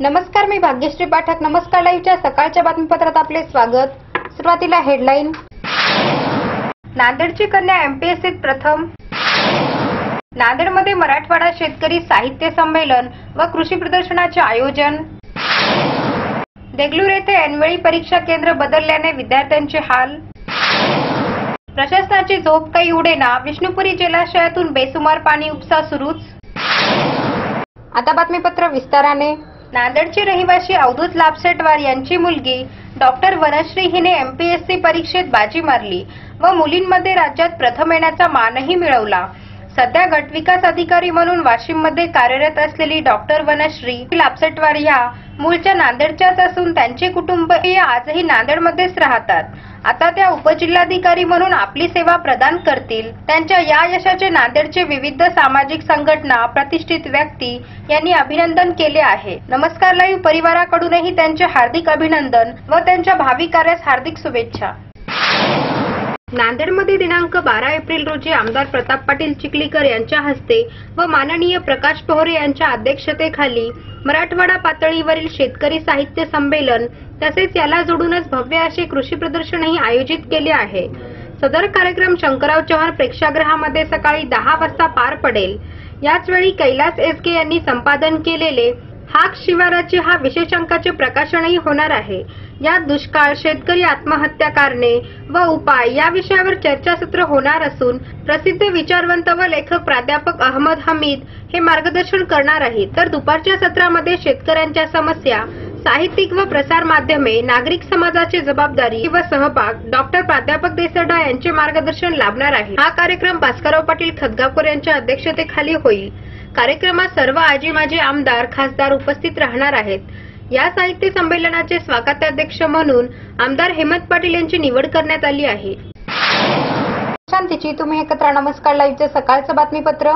नमस्कार मी भाग्यश्री पाठक. नमस्कार लाईव्हच्या सकाळच्या बातमीपत्रात आपले स्वागत. सुरुवातीला हेडलाईन. नांदेडची कन्या एमपीएससीत प्रथम. नांदेडमध्ये मराठवाडा शेतकरी साहित्य संमेलन व कृषी प्रदर्शनाचे आयोजन. देगलूर येथे ऐनवेळी परीक्षा केंद्र बदलल्याने विद्यार्थ्यांचे हाल. प्रशासनाची झोप काही उडेना विष्णुपुरी जलाशयातून बेसुमार पाणी उपसा सुरूच. आता बातमीपत्र विस्ताराने. नांदेडची रहिवासी अवधूत लाभसेटवार यांची मुलगी डॉक्टर वनश्री हिने एमपीएससी परीक्षेत बाजी मारली व मुलींमध्ये राज्यात प्रथम येण्याचा मानही मिळवला. सध्या गटविकास अधिकारी म्हणून वाशिममध्ये कार्यरत असलेली डॉक्टर वनश्री लापसटवार या मूळच्या नांदेडच्याच असून त्यांचे कुटुंबीय आजही नांदेडमध्येच राहतात. आता त्या उपजिल्हाधिकारी म्हणून आपली सेवा प्रदान करतील. त्यांच्या या यशाचे नांदेडचे विविध सामाजिक संघटना प्रतिष्ठित व्यक्ती यांनी अभिनंदन केले आहे. नमस्कार लाईव्ह परिवाराकडूनही त्यांचे हार्दिक अभिनंदन व त्यांच्या भावी कार्यास हार्दिक शुभेच्छा. नांदेडमध्ये दिनांक बारा एप्रिल रोजी आमदार प्रताप पाटील चिखलीकर यांच्या हस्ते व माननीय प्रकाश पोहरे यांच्या अध्यक्षतेखाली मराठवाडा पातळीवरील शेतकरी साहित्य संमेलन तसेच याला जोडूनच भव्य असे कृषी प्रदर्शनही आयोजित केले आहे. सदर कार्यक्रम शंकरराव चव्हाण प्रेक्षागृहामध्ये सकाळी दहा वाजता पार पडेल. याचवेळी कैलास एसके यांनी संपादन केलेले हाक शिवाराचे हा विशेष अंकाचे प्रकाशनही होणार आहे. यात दुष्काळ शेतकरी आत्महत्या कारणे व उपाय या विषयावर चर्चासत्र होणार असून प्रसिद्ध विचारवंत व लेखक प्राध्यापक अहमद हमीद हे मार्गदर्शन करणार आहेत. तर दुपारच्या सत्रामध्ये शेतकऱ्यांच्या समस्या साहित्यिक व प्रसार माध्यमे नागरिक समाजाची जबाबदारी व सहभाग डॉक्टर प्राध्यापक देसरडा यांचे मार्गदर्शन लाभणार आहे हा कार्यक्रम भास्करराव पाटील खतगावकर यांच्या अध्यक्षतेखाली होईल. कार्यक्रमात सर्व आजी माजी आमदार खासदार उपस्थित राहणार आहेत. या साहित्य संमेलनाचे स्वागताध्यक्ष म्हणून आमदार हेमंत पाटील यांची निवड करण्यात आली आहे. शांतीची तुम्ही एकत्र नमस्कार लाईव्हचे सकाळचं बातमीपत्र.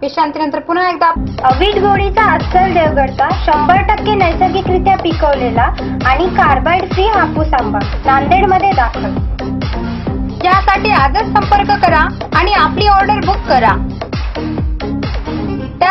विश्रांतीनंतर पुन्हा एकदा अवीट गोळीचा अस्सल देवगडचा शंभर टक्के नैसर्गिकरित्या पिकवलेला आणि कार्बाइड फ्री हापूस आंबा नांदेडमध्ये दाखल. यासाठी आजच संपर्क करा आणि आपली ऑर्डर बुक करा.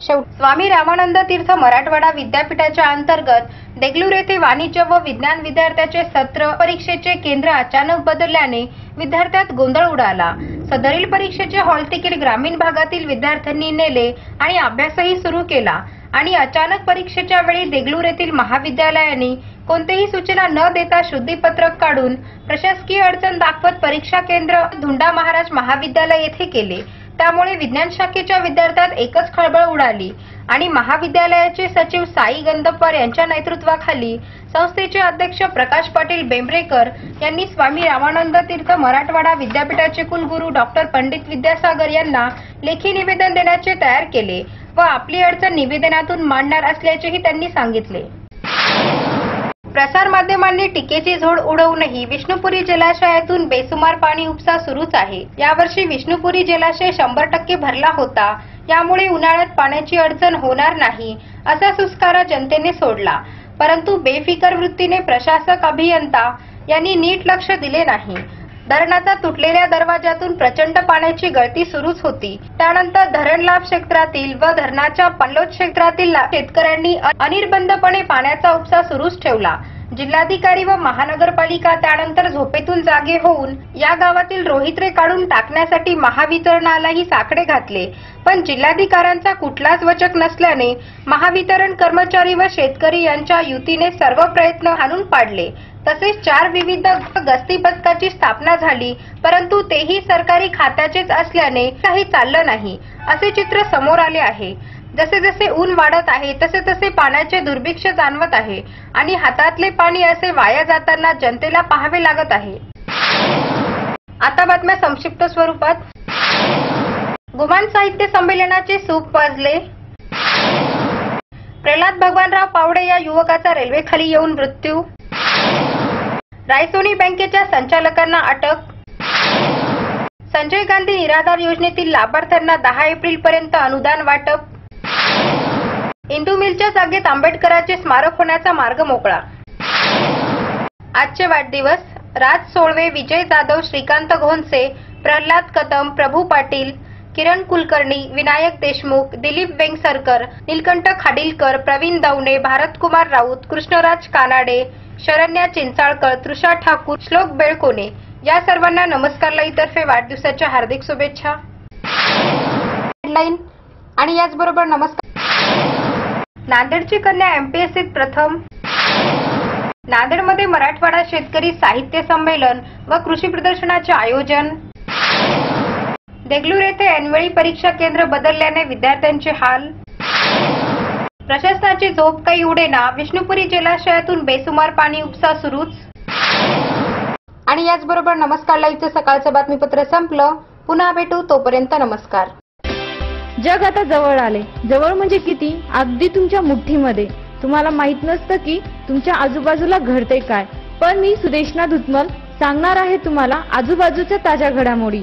शेवट स्वामी रामानंद तीर्थ मराठवाडा विद्यापीठाच्या अंतर्गत देगलूर येथे वाणिज्य व विज्ञान विद्यार्थ्याचे सत्र परीक्षेचे केंद्र अचानक बदलल्याने विद्यार्थ्यात गोंधळ उडाला. सदरील परीक्षेचे हॉल तिकीट ग्रामीण भागातील विद्यार्थ्यांनी नेले आणि अभ्यासही सुरू केला. आणि अचानक परीक्षेच्या वेळी देगलूर येथील महाविद्यालयाने कोणतीही सूचना न देता शुद्धीपत्रक काढून प्रशासकीय अडचण दाखवत परीक्षा केंद्र धुंडा महाराज महाविद्यालय येथे केले. त्यामुळे विज्ञान शाखेच्या विद्यार्थ्यात एकच खळबळ उडाली आणि महाविद्यालयाचे सचिव साई गंधप्पर यांच्या नेतृत्वाखाली संस्थेचे अध्यक्ष प्रकाश पाटील बेंबरेकर यांनी स्वामी रामानंद तीर्थ मराठवाडा विद्यापीठाचे कुलगुरू डॉक्टर पंडित विद्यासागर यांना लेखी निवेदन देण्याचे तयार केले व आपली अडचण निवेदनातून मांडणार असल्याचेही त्यांनी सांगितले. प्रसार माध्यमांनी टीकेची झोड उडवूनही विष्णुपुरी जलाशयातून बेसुमार पाणी उपसा सुरूच आहे. यावर्षी विष्णुपुरी जलाशय शंभर टक्के भरला होता. यामुळे उन्हाळ्यात पाण्याची अडचण होणार नाही असा सुस्कारा जनतेने सोडला. परंतु बेफिकर वृत्तीने प्रशासक अभियंता यांनी नीट लक्ष दिले नाही. धरणाचा तुटलेल्या दरवाजातून प्रचंड पाण्याची गळती सुरूच होती. त्यानंतर धरण लाभ क्षेत्रातील व धरणाच्या पल्लोत क्षेत्रातील शेतकऱ्यांनी अनिर्बंधपणे पाण्याचा उपसा सुरूच ठेवला. जिल्हाधिकारी व महानगरपालिका त्यानंतर झोपेतून जागे होऊन या गावातील रोहित्रे काढून टाकण्यासाठी महावितरणालाही साकडे घातले. पण जिल्हाधिकाऱ्यांचा कुठलाच वचक नसल्याने महावितरण कर्मचारी व शेतकरी यांच्या युतीने सर्व प्रयत्न हाणून पाडले. तसेच चार विविध गस्ती पथकाची स्थापना झाली परंतु तेही सरकारी खात्याचेच असल्याने काही चाललं नाही असे चित्र समोर आले आहे. जसे जसे ऊन वाढत आहे तसे तसे पाण्याचे दुर्भिक्ष जाणवत आहे आणि हातातले पाणी असे वाया जाताना जनतेला पाहावे लागत आहे. आता बातम्या संक्षिप्त स्वरूपात. गुमान साहित्य संमेलनाचे सूप वाजले. प्रल्हाद भगवानराव पावडे या युवकाचा रेल्वेखाली येऊन मृत्यू रायसोनी बँकेच्या संचालकांना अटक. संजय गांधी निराधार योजनेतील लाभार्थ्यांना दहा एप्रिल पर्यंत अनुदान वाटप. इंदू मिलच्या जागेत आंबेडकरांचे स्मारक होण्याचा मार्ग मोकळा. आजचे वाढदिवस राज सोळवे विजय जाधव श्रीकांत घोनसे प्रल्हाद कदम प्रभू पाटील किरण कुलकर्णी विनायक देशमुख दिलीप वेंगसरकर नीलकंठ खाडिलकर प्रवीण दवणे भारतकुमार राऊत कृष्णराज कानाडे शरण्या चिंचाळकर तृषा ठाकूर श्लोक बेळकोणे या सर्वांना नमस्कार तर्फे वाढदिवसाच्या हार्दिक शुभेच्छा. हेडलाईन आणि याचबरोबर नमस्कार. नांदेडची कन्या एमपीएससीत प्रथम. नांदेडमध्ये मराठवाडा शेतकरी साहित्य संमेलन व कृषी प्रदर्शनाचे आयोजन. देगलूर येथे ऐनवेळी परीक्षा केंद्र बदलल्याने विद्यार्थ्यांचे हाल. प्रशासनाची झोप काही उडेना विष्णुपुरी जलाशयातून बेसुमार पाणी उपसा सुरूच. आणि याचबरोबर नमस्कार लाईव्हचं सकाळचं बातमीपत्र संपलं. पुन्हा भेटू तोपर्यंत नमस्कार. जग आता जवळ आले. जवळ म्हणजे किती? अगदी तुमच्या मुठ्ठीमध्ये. तुम्हाला माहीत नसतं की तुमच्या आजूबाजूला घडते काय. पण मी सुदेशना धुतमल सांगणार आहे तुम्हाला आजूबाजूच्या ताज्या घडामोडी.